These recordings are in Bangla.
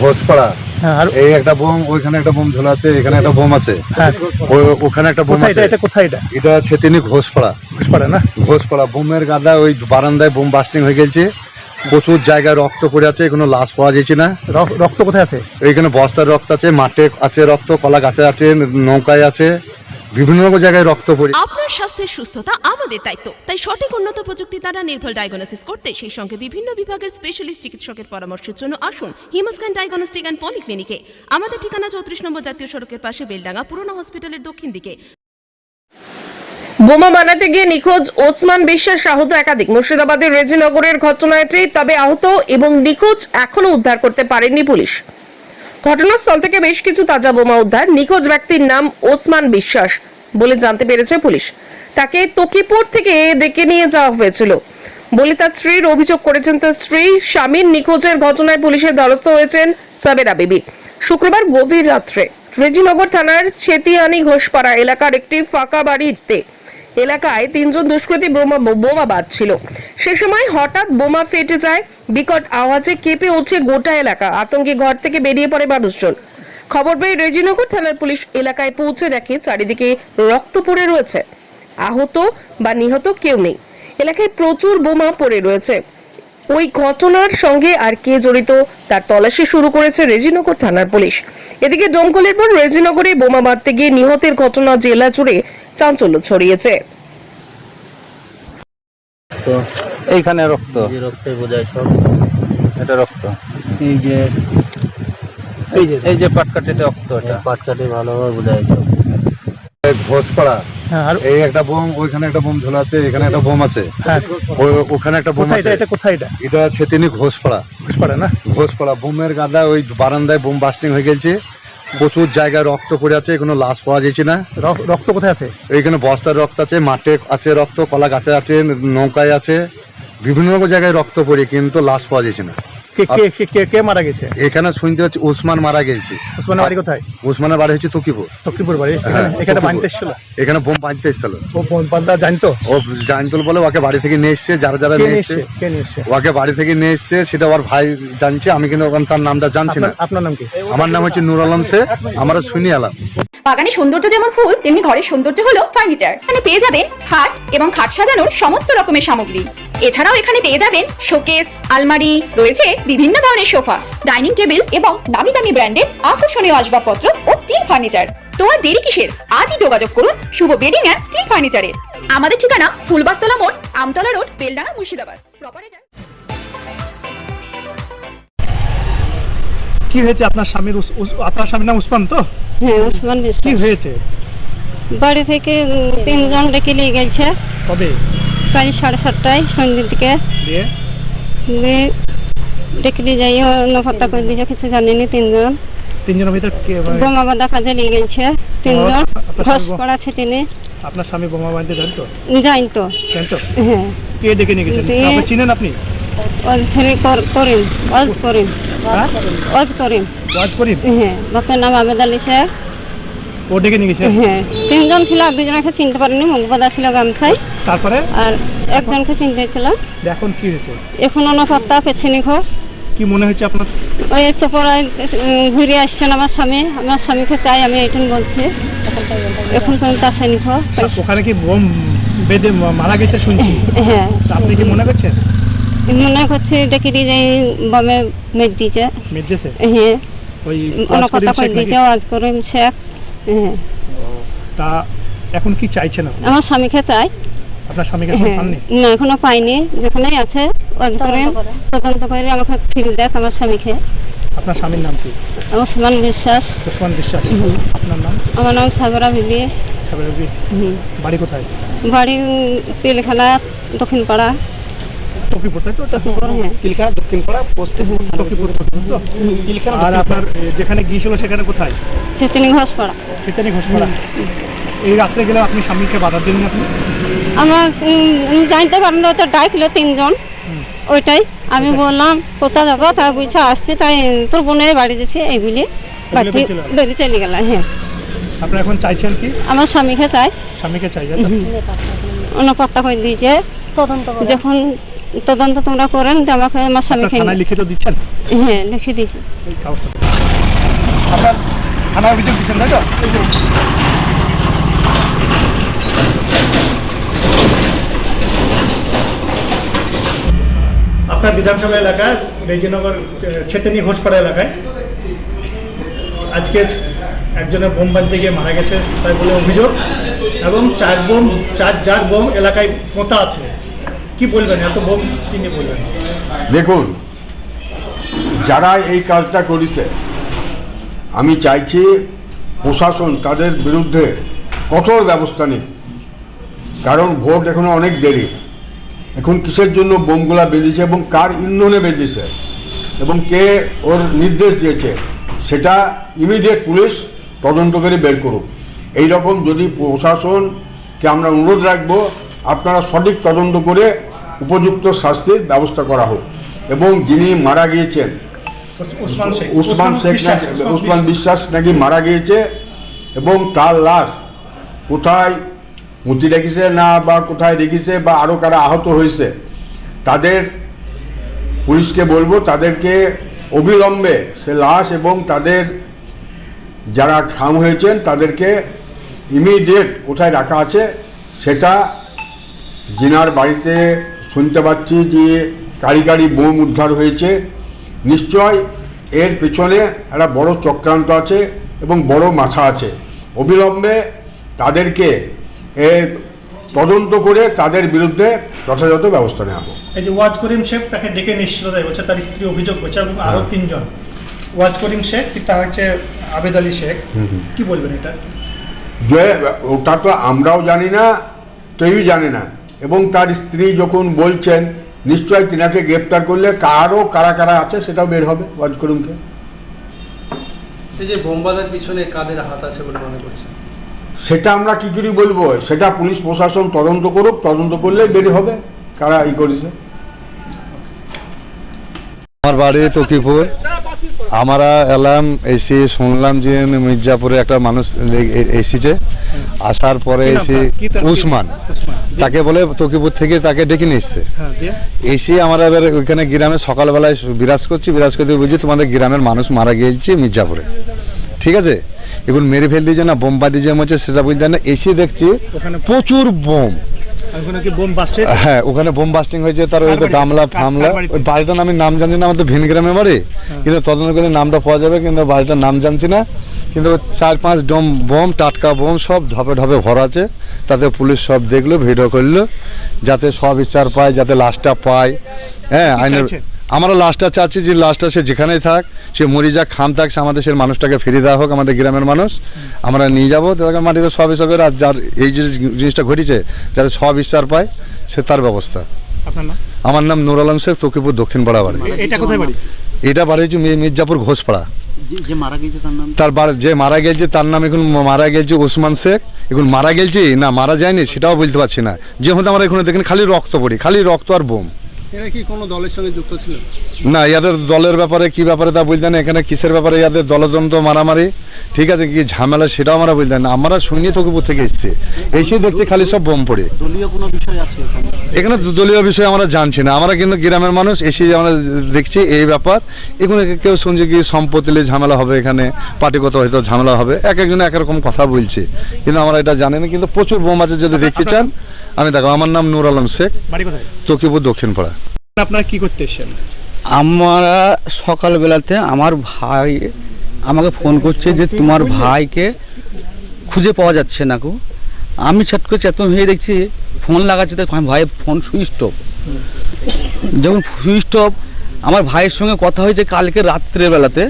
ঘোষপাড়া। হ্যাঁ এই একটা বোম ওইখানে একটা বোম ঝোলা আছে এখানে একটা বোম আছে। হ্যাঁ। ওখানে একটা বোম কোথায় আছে। এটা এটা কোথায় এটা? এটা ছেতিনি ঘোষপাড়া। ঘুষপাড়া না? ঘোষপাড়া বোমের গাদা ওই বারান্দায় বোম বাস্টিং হয়ে গেছে প্রচুর জায়গায় রক্ত পড়ে আছে কোনো লাশ পাওয়া যাচ্ছে না। রক্ত কোথায় আছে? এইখানে বস্তার রক্ত আছে মাঠে আছে রক্ত কলা গাছে আছে নৌকায় আছে। বিভিন্ন রকম জায়গায় রক্ত পড়ে আপনার স্বাস্থ্যের সুস্থতা আমাদের দায়িত্ব। তাই সঠিক উন্নত প্রযুক্তি দ্বারা নির্ভুল ডায়াগনোসিস করতে সেই সঙ্গে বিভিন্ন বিভাগের স্পেশালিস্ট চিকিৎসকের পরামর্শের জন্য আসুন হিমোস্ক্যান ডায়াগনস্টিক অ্যান্ড পলিক্লিনিকে আমাদের ঠিকানা চৌত্রিশ নম্বর জাতীয় সড়কের পাশে বেলডাঙ্গা পুরনো হসপিটালের দক্ষিণ দিকে। বোমা বানাতে গিয়ে নিখোঁজ ওসমান বিশ্বাস আহত একাধিক। মুর্শিদাবাদের রেজিনগরের ঘটনা তবে আহত এবং নিখোঁজ এখনও উদ্ধার করতে পারেনি পুলিশ। ঘটনাস্থল থেকে বেশ কিছু তাজা বোমা উদ্ধার। নিখোঁজ ব্যক্তির নাম ওসমান বিশ্বাস বলে জানতে পেরেছে পুলিশ। তাকে তকিপুর থেকে ডেকে নিয়ে যাওয়া হয়েছিল। বলে তার স্ত্রীর অভিযোগ করেছেন, তার স্ত্রী স্বামীর নিখোঁজের ঘটনায় পুলিশের দ্বারস্থ হয়েছেন সাবেরা বিবি। শুক্রবার গভীর রাত্রে রেজিনগর থানার ছেতিয়ানি ঘোষপাড়া এলাকার একটি ফাঁকা বাড়িতে এলাকায় তিনজন দুষ্কৃতী বোমা বোমা বাঁধছিল। সে সময় হঠাৎ বোমা ফেটে যায়, বিকট আওয়াজে কেঁপে ওঠে গোটা এলাকা, আতঙ্কে ঘর থেকে বেরিয়ে পড়ে মানুষজন। খবর পেয়ে রেজিনগর থানার পুলিশ এলাকায় পৌঁছে দেখে চারিদিকে রক্ত পড়ে রয়েছে। আহত বা নিহত কেউ নেই। এলাকায় প্রচুর বোমা পড়ে রয়েছে। ওই ঘটনার সঙ্গে আর কে জড়িত তার তল্লাশি শুরু করেছে রেজিনগর থানার পুলিশ। এদিকে দমকলের পর রেজিনগরে বোমা বাঁধতে গিয়ে নিহতের ঘটনা জেলা জুড়ে চাঞ্চল্য ছড়িয়েছে। তো এইখানে রক্ত। রক্তে বোঝায় সব। এটা রক্ত। এই যে এই যে এই যে পাটকাঠিতে রক্ত এটা। পাটকাটি ভালোভাবে বোঝায় সব। ঘোষপাড়া। হ্যাঁ আর এই একটা বোম ওইখানে একটা বোম ঝোলা আছে এখানে একটা বোম আছে। হ্যাঁ। ওখানে একটা বোম আছে। এটা এটা কোথায় এটা? এটা ছেতিনি ঘোষপাড়া। ঘুষপাড়া না? ঘোষপাড়া। বোমের গাদা ওই বারান্দায় বোম বাস্টিং হয়ে গেছে প্রচুর জায়গায় রক্ত পড়ে আছে কোনো লাশ পাওয়া যাচ্ছে না। রক- রক্ত কোথায় আছে? এইখানে বস্তার রক্ত আছে মাঠে আছে রক্ত কলা গাছে আছে নৌকায় আছে বিভিন্ন রকম জায়গায় রক্ত পড়ে কিন্তু লাশ পাওয়া যাচ্ছে না। কে কে কে- কে কে মারা গেছে? এখানে শুনতে হচ্ছে উসমান মারা গেছে। ওসমানের বাড়ি কোথায়? উসমানের বাড়ি হচ্ছে তকিপুর। তকিপুর বাড়ি। এখানে এখানে তকিপুর। বানতে এসেছিল? এখানে বোম বাঁধতে এসেছিল। ও বান্দা জানতো? ও জানতুল বলে ওকে বাড়ি থেকে নিয়ে এসছে যারা যারা নিয়ে নিয়ে এসছে। এসছে? কে নিয়ে এসছে? ওকে বাড়ি থেকে নিয়ে এসছে সেটা ওর ভাই জানছে আমি কিন্তু ওখানে তার নামটা জানছি না। আপনার- আপনার নাম কি? আমার নাম হচ্ছে নুর আলম সে আমরা শুনি আলাম বাগানে সৌন্দর্য যেমন ফুল তেমনি ঘরের সৌন্দর্য হলো ফার্নিচার। এখানে পেয়ে যাবেন খাট এবং খাট সাজানোর সমস্ত রকমের সামগ্রী। এছাড়াও এখানে পেয়ে যাবেন শোকেস আলমারি রয়েছে বিভিন্ন ধরনের সোফা ডাইনিং টেবিল এবং নামি দামি ব্র্যান্ডের আকর্ষণীয় আসবাবপত্র ও স্টিল ফার্নিচার। তো আর দেরি কিসের? আজই যোগাযোগ করুন শুভ বেডিং অ্যান্ড স্টিল ফার্নিচারে আমাদের ঠিকানা ফুলবাস্তলা মোড় আমতলা রোড বেলডাঙ্গা মুর্শিদাবাদ। প্রপারেটার কি হয়েছে আপনার স্বামীর আপনার স্বামীর নাম উসমান তো? হ্যাঁ ওসমান কি হয়েছে? বাড়ি থেকে তিনজন ডেকে নিয়ে গেছে। কবে? প্রায় সাড়ে সাতটায় সন্ধ্যের দিকে। দিয়ে দিয়ে যাই অন্য পাত্তা করে দিয়েছে কিছু জানিনি তিনজন। তিনজনের ভিতর কে বোমা বাঁধা কাজে নিয়ে গেছে তিনজন। ঘস স্বামী- তিনি। আপনার স্বামী বোমা বাঁধতে জানতো যাই তো। জানতো হ্যাঁ। কে ডেকে নিয়ে গেছেন? আপনি চিনেন আপনি? অজ ফেরে কর- করিম অজ করিম। হ্যাঁ? অজ করিম। ওয়াজ করিম? হ্যাঁ বাপের নাম আবেদ আলী সাহেব। ও ডেকে নিয়ে গেছে? হ্যাঁ তিনজন ছিল আর দুজনকে চিনতে পারিনি মুখবাদা ছিল গামছাই তারপরে? আর একজনকে চিনতে ছিল। এখন কি হয়েছে? এখন অন্য পাত্তা পেছনে খো কি মনে হচ্ছে আপনার? ওই চোপড়ায় ঘুরে আসছেন আমার স্বামী। আমার স্বামীকে চাই আমি এইটুন বলছি। এখন পর্যন্ত আসেনি খো ওখানে কি বোম বেঁধে মারা গেছে শুনছি? হ্যাঁ। আপনি কি মনে করছেন? মনে করছি ডেকে দিয়ে যাই বমে মেদ দিয়েছে। মেজেছে হ্যাঁ। ওই অন্য কথা করে দিয়েছে আজ করিম শেখ। তা এখন কি চাইছেন আপনি? আমার স্বামীকে চাই। আপনার স্বামীকে এখন হ্যাঁ। পাননি? না এখনও পাইনি। যেখানেই আছে করিম তদন্ত করে। আমাকে ফিরে দেখ আমার স্বামীকে। আপনার স্বামীর নাম কি? আমার সমান বিশ্বাস। ওসমান বিশ্বাস। আপনার নাম? আমার নাম সাগরা বিবি। সাবের। হুম। বাড়ি কোথায়? বাড়ি পিলখানা দক্ষিণ পাড়া তকিপুর তাই তো তকিপুর হ্যাঁ। তকিপুর তো? আর আপনার যেখানে গিয়েছিল সেখানে কোথায়? চেতনি ঘোষ পাড়া ঘোষপাড়া। এই রাত্রে গেলে আপনি স্বামীকে বাধার জন্য আপনি? আমার জানতে পারলাম না তো ডাকলো তিনজন। ওইটাই। আমি বললাম কোথায় যাব? তা বুঝছে আসছি তাই তোর বোনের বাড়ি যাচ্ছে এই বলে বাড়ি বেরিয়ে চলে গেল? বেরিয়ে চলে গেল হ্যাঁ। আপনারা এখন চাইছেন কি? আমার স্বামীকে চাই। স্বামীকে চাই অন্য পাত্তা করে দিয়েছে। যখন তদন্ত তোমরা করেন যে আমাকে আমার স্বামীকে লিখিত দিচ্ছেন? হ্যাঁ লিখে দিয়েছি। আপনার থানায় অভিযোগ দিচ্ছেন তাই তো? আপনার বিধানসভা এলাকায় বেজিনগর ছেতেনি ঘোষপাড়া এলাকায় আজকে একজনের বোম বাঁধতে গিয়ে মারা গেছে তাই বলে অভিযোগ। এবং চার বোম চার জার বোম এলাকায় পোঁতা আছে। কি বলবেন? এত বলবেন? দেখুন, যারা এই কাজটা করেছে, আমি চাইছি প্রশাসন তাদের বিরুদ্ধে কঠোর ব্যবস্থা নিক। কারণ ভোট এখনও অনেক দেরি। এখন কিসের জন্য বোমগুলা বেঁধেছে এবং কার ইন্ধনে বেঁধেছে? এবং কে ওর নির্দেশ দিয়েছে? সেটা ইমিডিয়েট পুলিশ তদন্ত করে বের করুক। এই রকম যদি প্রশাসনকে আমরা অনুরোধ রাখব, আপনারা সঠিক তদন্ত করে উপযুক্ত শাস্তির ব্যবস্থা করা হোক। এবং যিনি মারা গিয়েছেন উসমান শেখ। উসমান বিশ্বাস, নাকি মারা গিয়েছে এবং তার লাশ কোথায় মুতি রেখেছে না বা কোথায় রেখেছে বা আরও কারা আহত হয়েছে তাদের পুলিশকে বলব তাদেরকে অবিলম্বে সে লাশ এবং তাদের যারা খাম হয়েছেন তাদেরকে ইমিডিয়েট কোথায় রাখা আছে সেটা জিনার বাড়িতে শুনতে পাচ্ছি যে কারি কারি বোম উদ্ধার হয়েছে। নিশ্চয় এর পেছনে একটা বড় চক্রান্ত আছে এবং বড় মাথা আছে। অবিলম্বে তাদেরকে এর তদন্ত করে তাদের বিরুদ্ধে যথাযথ ব্যবস্থা নেওয়া হোক। এই যে ওয়াজ করিম শেখ তাকে ডেকে নিশ্চিত দেয় বলছে তার স্ত্রী অভিযোগ করছে এবং আরও হ্যাঁ। তিনজন। ওয়াজ করিম শেখ তার হচ্ছে আবেদ আলী শেখ। কি বলবেন এটা? যে ওটা তো আমরাও জানি না কেউই জানে না। এবং তার স্ত্রী যখন বলছেন নিশ্চয় তিনাকে গ্রেপ্তার করলে কারও কারা কারা আছে সেটাও বের হবে ওয়াজ করুনকে এই যে বোমবাদের পিছনে কাদের হাত আছে বলে মনে করছেন? সেটা আমরা কি করে বলব? সেটা পুলিশ প্রশাসন তদন্ত করুক তদন্ত করলে বের হবে কারা ই করেছে। আমার বাড়ি তকিপুর আমরা এলাম এসে শুনলাম যে মির্জাপুরে একটা মানুষ এসেছে। আসার পরে এসে উসমান। তাকে বলে তকিপুর থেকে তাকে ডেকে নিয়ে এসছে। হ্যাঁ এসে আমরা এবার ওইখানে গ্রামে সকালবেলায় বিরাজ করছি। বিরাজ করতে বুঝি তোমাদের গ্রামের মানুষ মারা গিয়েছে মির্জাপুরে। ঠিক আছে? এখন মেরে ফেল দিয়েছে না বোম বাদি যে হচ্ছে সেটা বুঝতে না। এসে দেখছি প্রচুর বোম। হ্যাঁ ওখানে বোম বাস্টিং হয়েছে তার ওই তো গামলা ফামলা। ওই বাড়িটার আমি নাম জানি না আমাদের ভিনগ্রামে বাড়ি? কিন্তু তদন্ত করে নামটা পাওয়া যাবে কিন্তু বাড়িটার নাম জানছি না। কিন্তু চার পাঁচ ডম বোম টাটকা বোম সব ঢপে ঢপে ভরা আছে। তাতে পুলিশ সব দেখল ভিডিও করল যাতে সব ইচ্ছার পায় যাতে লাশটা পায়। হ্যাঁ আইনের? আমরা লাস্টটা চাচ্ছি যে লাস্টটা সে যেখানেই থাক সে মরি যাক খাম থাক সে আমাদের সে মানুষটাকে ফিরিয়ে দেওয়া হোক আমাদের গ্রামের মানুষ। আমরা নিয়ে যাব তাকে মাটিতে সব হিসাবে আর যার এই যে জিনিসটা ঘটেছে যাতে সব ঈশ্বর পায় সে তার ব্যবস্থা। আমার নাম নুর আলম শেখ তকিপুর দক্ষিণ পাড়া বাড়ি। এটা কোথায় বাড়ি? এটা হচ্ছে মির্জাপুর ঘোষপাড়া। যে মারা গেছে তার বাড়ি যে মারা গেছে তার নাম এখন মারা গেছে ওসমান শেখ। এখন মারা গেছে? না মারা যায়নি সেটাও বলতে পারছি না। যে হতে আমরা এখানে দেখেন খালি রক্ত পড়ি খালি রক্ত আর বোম। এরা কি কোনো দলের সঙ্গে যুক্ত ছিল? না ইয়াদের দলের ব্যাপারে কি ব্যাপারে তা বলতেন না। এখানে কিসের ব্যাপারে ইয়াদের দলদ্বন্দ্ব মারামারি? ঠিক আছে কি ঝামেলা সেটাও আমরা বলতেন না। আমরা শুনি তকিপুর থেকে এসছে। এসে দেখছি খালি সব বোম পড়ে। দলীয় কোনো বিষয় আছে এখানে? দলীয় বিষয় আমরা জানছি না। আমরা কিন্তু গ্রামের মানুষ এসে আমরা দেখছি এই ব্যাপার। এখানে কেউ শুনছে কি সম্পত্তি ঝামেলা হবে এখানে? পার্টিগত হয়তো ঝামেলা হবে। এক একজন এক রকম কথা বলছে। কিন্তু আমরা এটা জানি না। কিন্তু প্রচুর বোম আছে যদি দেখতে চান আমি দেখো আমার নাম নুর আলম শেখ। বাড়ি কোথায়? তকিপুর দক্ষিণ পাড়া আপনারা কি করতে এসেছেন? আমরা সকালবেলাতে আমার ভাই আমাকে ফোন করছে যে তোমার ভাইকে খুঁজে পাওয়া যাচ্ছে না আমি ছট করে চেতন হয়ে দেখছি, ফোন লাগাচ্ছে, তো ভাই ফোন সুইচ অফ। যখন সুইচ অফ, আমার ভাইয়ের সঙ্গে কথা হয়েছে কালকে রাত্রেবেলাতে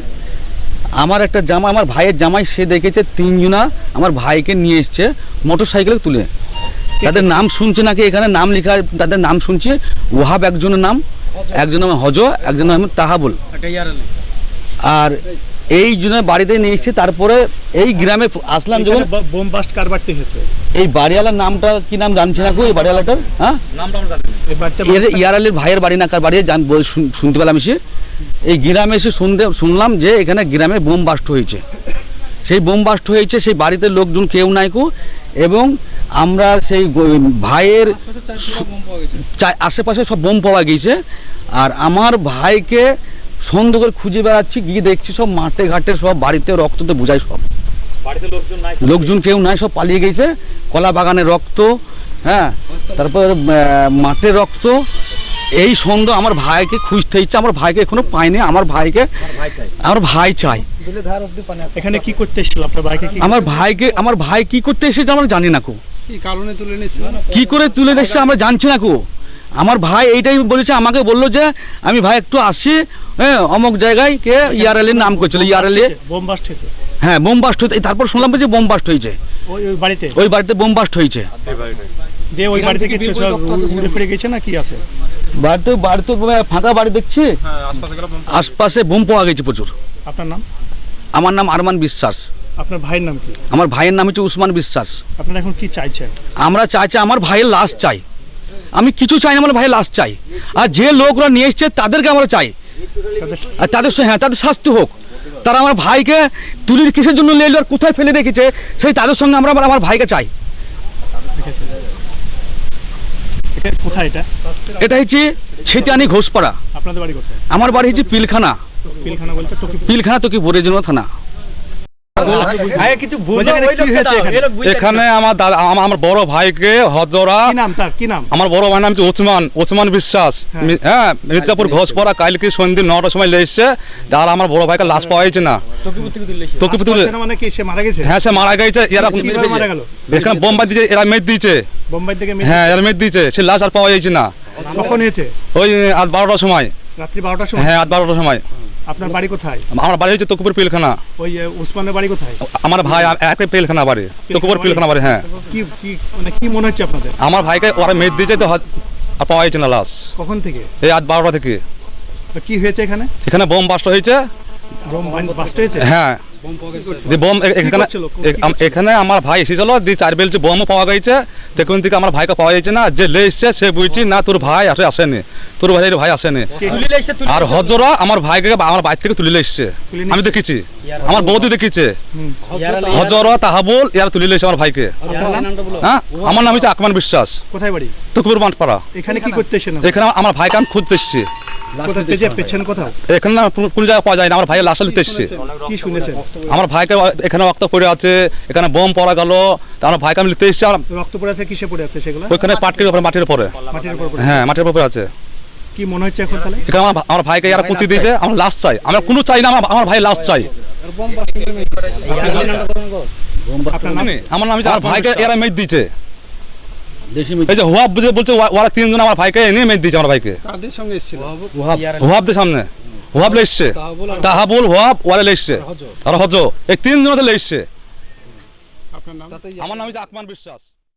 আমার একটা জামা, আমার ভাইয়ের জামাই সে দেখেছে, তিনজনা আমার ভাইকে নিয়ে এসছে মোটর সাইকেলে তুলে। তাদের নাম শুনছে নাকি? এখানে নাম লেখা তাদের নাম শুনছি। ওহাব একজনের নাম একজনের নাম হজ একজনের নাম তাহাবুল। আর এই জন্য বাড়িতে নিয়ে এসছে তারপরে এই গ্রামে আসলাম যখন এখানে ব- বোম বাস্ট কার বাড়িতে হয়েছে। এই বাড়িওয়ালার নামটা কি নাম জানছি না কো এই বাড়িওয়ালাটার? হ্যাঁ? ইয়ার আলীর ভাইয়ের বাড়ি না কার বাড়ি জান- শুনতে পেলাম এসে। এই গ্রামে এসে শুনতে শুনলাম যে এখানে গ্রামে বোম বাস্ট হয়েছে। সেই বোমবাস্ট হয়েছে সেই বাড়িতে লোকজন কেউ নাই কো। এবং আমরা সেই ভাইয়ের আশেপাশে সব বোম পাওয়া গিয়েছে। আর আমার ভাইকে সন্দেহ করে খুঁজে বেড়াচ্ছি গিয়ে দেখছি সব মাঠে ঘাটে সব বাড়িতে রক্ততে বোঝাই সব। লোকজন কেউ নাই সব পালিয়ে গেছে কলা বাগানে রক্ত হ্যাঁ তারপর মাঠে রক্ত। এই সন্দেহ আমার ভাইকে খুঁজতে ইচ্ছে আমার ভাইকে এখনও পাইনি আমার ভাইকে আমার ভাই চাই। এখানে কি করতে এসেছিল আপনার বাইকে কি আমার ভাইকে আমার ভাই কি করতে এসেছে আমরা জানি না কো। কি কারণে তুলে নিয়েছিল কি করে তুলে এসেছে আমরা জানছি না কো। আমার ভাই এইটাই বলেছে আমাকে বলল যে আমি ভাই একটু আসি হ্যাঁ অমুক জায়গায় কে ইয়ারএল এর নাম করছিল ইয়ারএল এ। বোম বাস্ট হয়েছে। হ্যাঁ বোম বাস্ট হয়েছে তারপর শুনলাম যে বোম বাস্ট হয়েছে। ওই বাড়িতে? ওই বাড়িতে বোম বাস্ট হয়েছে। দিয়ে ওই বাড়ি থেকে ফিরে গেছে না কি আছে? বাড়িতে বাড়িতে ফাঁকা বাড়ি দেখছি। আশপাশে বোম পাওয়া গেছে প্রচুর। আপনার নাম? আমার নাম আরমান বিশ্বাস। আপনার ভাইয়ের নাম কি? আমার ভাইয়ের নাম হচ্ছে উসমান বিশ্বাস। আপনারা এখন কি চাইছেন? আমরা চাইছি আমার ভাইয়ের লাশ চাই। আমি কিছু চাই না আমার ভাইয়ের লাশ চাই। আর যে লোকরা নিয়ে এসছে তাদেরকে আমরা চাই। আর তাদের সঙ্গে- হ্যাঁ তাদের শাস্তি হোক। তারা আমার ভাইকে তুলির কিসের জন্য নিয়ে আর কোথায় ফেলে রেখেছে সেই তাদের সঙ্গে আমরা আমার- আমার ভাইকে চাই। এটা কোথায় এটা? এটা হচ্ছে ছেতিয়ানি ঘোষপাড়া। আপনাদের বাড়ি কোথায়? আমার বাড়ি হচ্ছে পিলখানা। পিলখানা বলতে তো পিলখানা তো কি বরেজন্য থানা। কিছু এখানে? আমার দাদা আমার বড় ভাইকে হজরা কি নাম তার? কি নাম? আমার বড় ভাইয়ের নাম হচ্ছে ওসমান ওসমান বিশ্বাস। হ্যাঁ। মি- হ্যাঁ মির্জাপুর ঘোষপড়া কালকে সন্ধ্যে নটার সময় আমার বড় ভাইকে লাশ পাওয়া না তকিপুর সেনা মানে কি সে মারা গেছে হ্যাঁ সে মারা গেছে এরা কীভাবে এখানে বোম্বাই দিয়েছে এরা মেদ দিয়েছে হ্যাঁ এরা মেদ দিয়েছে সে লাশ আর পাওয়া যাচ্ছে না। ওই আট বারোটার সময় রাত্রি বারোটার সময় হ্যাঁ আট বারোটার সময় আপনার বাড়ি কোথায়? আমার বাড়ি হচ্ছে তকুপুর পিলখানা। ওই উসমানের বাড়ি কোথায়? আমার ভাই একই পিলখানা বাড়ি তকুপুর পিলখানা বাড়ি? হ্যাঁ। কি কি মানে কি মনে হচ্ছে আপনাদের? আমার ভাইকে ওরা মেদ দিয়েছে তো পাওয়া যাচ্ছে না লাশ। কখন থেকে? এই আজ বারোটা থেকে। তো কি হয়েছে এখানে? এখানে বোম বাস্ট হয়েছে। বোম বাস্ট হয়েছে? হ্যাঁ। যে বোম এখানে আমার ভাই এসেছিল দিয়ে চার বেলছে বোমও পাওয়া গেছে। তখন থেকে আমার ভাইকে পাওয়া যাচ্ছে না। যে লে এসছে সে বুঝছি না তোর ভাই আসে আসেনি। তোর ভাই ভাই আসেনি। আর হজরা আমার ভাইকে আমার বাইর থেকে তুলে এসছে। আমি দেখেছি। আমার বৌদি দেখেছে। হজরা তাহাবুল ইয়ার তুলে এসছে আমার ভাইকে। হ্যাঁ? আমার নাম হচ্ছে আকমান বিশ্বাস। কোথায় বাড়ি? তকুপুর মাঠপাড়া এখানে কি করতে এখানে আমার ভাইকে আমি খুঁজতে এসছি। এখানে না কোনো- জায়গায় পাওয়া যায় না। আমার ভাইয়ের লাশটা নিতে এসছে। কি শুনেছেন? আমার ভাইকে এখানে রক্ত পড়ে আছে এখানে বোম পড়া গেল আমার ভাইকে আমি নিতে এসেছি রক্ত পড়ে আছে কিসে পড়ে আছে সেগুলো? ওইখানে পাটকির উপরে মাটির উপরে। হ্যাঁ মাটির উপরে আছে। কি মনে হচ্ছে এখন তাহলে? এখানে আমার আমার ভাইকে ইয়ারা পুঁতি দিয়েছে আমার লাশ চাই। আমরা কোনো চাই না আমার ভাই লাশ চাই। আপনার নাম? জানি? আমার নাম আমার ভাইকে এরা মেদ দিয়েছে। দেশি এই যে হুয়াব বুঝে বলছে ওরা তিনজন আমার ভাইকে এনে মেদ দিয়েছে আমার ভাইকে। এসেছিল? সামনে। হুয়াব লেসছে তাহাবুল হুয়াব ওয়ালে লেসছে আর হজ এই তিনজনতে লেসছে আপনার নাম? আমার নাম হচ্ছে আকমান বিশ্বাস।